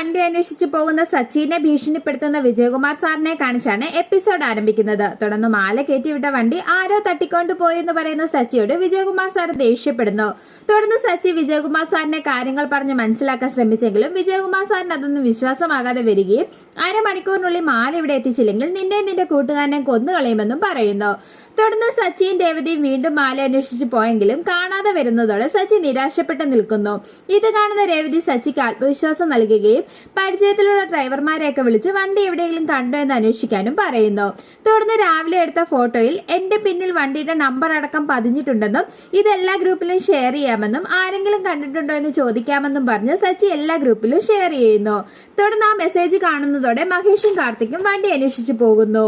വണ്ടി അന്വേഷിച്ചു പോകുന്ന സച്ചിനെ ഭീഷണിപ്പെടുത്തുന്ന വിജയകുമാർ സാറിനെ കാണിച്ചാണ് എപ്പിസോഡ് ആരംഭിക്കുന്നത്. തുടർന്ന് മാല കയറ്റിവിട്ട വണ്ടി ആരോ തട്ടിക്കൊണ്ടു പോയെന്ന് പറയുന്ന സച്ചിയോട് വിജയകുമാർ സാർ ദേഷ്യപ്പെടുന്നു. തുടർന്ന് സച്ചി വിജയകുമാർ സാറിനെ കാര്യങ്ങൾ പറഞ്ഞ് മനസ്സിലാക്കാൻ ശ്രമിച്ചെങ്കിലും വിജയകുമാർ സാറിന് അതൊന്നും വിശ്വാസമാകാതെ വരികയും അരമണിക്കൂറിനുള്ളിൽ മാല ഇവിടെ എത്തിച്ചില്ലെങ്കിൽ നിന്നെ നിന്റെ കൂട്ടുകാരനെ കൊന്നുകളയുമെന്നും പറയുന്നു. തുടർന്ന് സച്ചിൻ രേവതിയും വീണ്ടും മാല അന്വേഷിച്ചു പോയെങ്കിലും കാണാതെ വരുന്നതോടെ സച്ചി നിരാശപ്പെട്ട് നിൽക്കുന്നു. ഇത് കാണുന്ന രേവതി സച്ചിക്ക് ആത്മവിശ്വാസം നൽകുകയും പരിചയത്തിലുള്ള ഡ്രൈവർമാരെയൊക്കെ വിളിച്ച് വണ്ടി എവിടെയെങ്കിലും കണ്ടോ എന്ന് അന്വേഷിക്കാനും പറയുന്നു. തുടർന്ന് രാവിലെ എടുത്ത ഫോട്ടോയിൽ എന്റെ പിന്നിൽ വണ്ടിയുടെ നമ്പർ അടക്കം പതിഞ്ഞിട്ടുണ്ടെന്നും ഇത് എല്ലാ ഗ്രൂപ്പിലും ഷെയർ ചെയ്യാമെന്നും ആരെങ്കിലും കണ്ടിട്ടുണ്ടോ എന്ന് ചോദിക്കാമെന്നും പറഞ്ഞ് സച്ചി എല്ലാ ഗ്രൂപ്പിലും ഷെയർ ചെയ്യുന്നു. തുടർന്ന് ആ മെസ്സേജ് കാണുന്നതോടെ മഹേഷും കാർത്തിക്കും വണ്ടി അന്വേഷിച്ചു പോകുന്നു.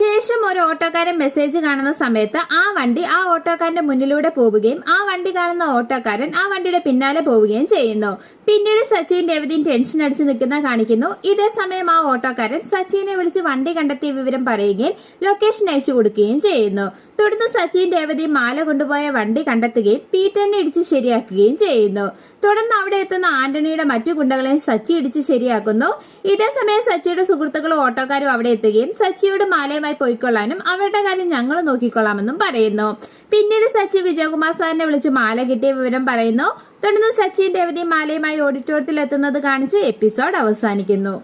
ശേഷം ഒരു ഓട്ടോക്കാരൻ മെസ്സേജ് കാണുന്ന സമയത്ത് ആ വണ്ടി ആ ഓട്ടോക്കാരന്റെ മുന്നിലൂടെ പോവുകയും ആ വണ്ടി കാണുന്ന ഓട്ടോക്കാരൻ ആ വണ്ടിയുടെ പിന്നാലെ പോവുകയും ചെയ്യുന്നു. പിന്നീട് സച്ചിൻ രവതിയും ടെൻഷൻ അടിച്ച് നിൽക്കുന്ന കാണിക്കുന്നു. ഇതേ സമയം ആ ഓട്ടോക്കാരൻ സച്ചിനെ വിളിച്ച് വണ്ടി കണ്ടെത്തിയ വിവരം പറയുകയും ലൊക്കേഷൻ അയച്ചു കൊടുക്കുകയും ചെയ്യുന്നു. തുടർന്ന് സച്ചിൻ രേവതി മാല കൊണ്ടുപോയ വണ്ടി കണ്ടെത്തുകയും പീറ്ററിനെ ഇടിച്ച് ശരിയാക്കുകയും ചെയ്യുന്നു. തുടർന്ന് അവിടെ എത്തുന്ന ആന്റണിയുടെ മറ്റു ഗുണ്ടകളെയും സച്ചി ഇടിച്ച് ശരിയാക്കുന്നു. ഇതേ സമയം സച്ചിയുടെ സുഹൃത്തുക്കളും ഓട്ടോക്കാരും അവിടെ എത്തുകയും സച്ചിയോട് മാലയുമായി പോയിക്കൊള്ളാനും അവരുടെ കാര്യം ഞങ്ങൾ നോക്കിക്കൊള്ളാമെന്നും പറയുന്നു. പിന്നീട് സച്ചി വിജയകുമാർ സാറിനെ വിളിച്ച് മാല കിട്ടിയ വിവരം പറയുന്നു. തുടർന്ന് സച്ചിൻ രേവതി മാലയുമായി ഓഡിറ്റോറിയത്തിൽ എത്തുന്നത് കാണിച്ച് എപ്പിസോഡ് അവസാനിക്കുന്നു.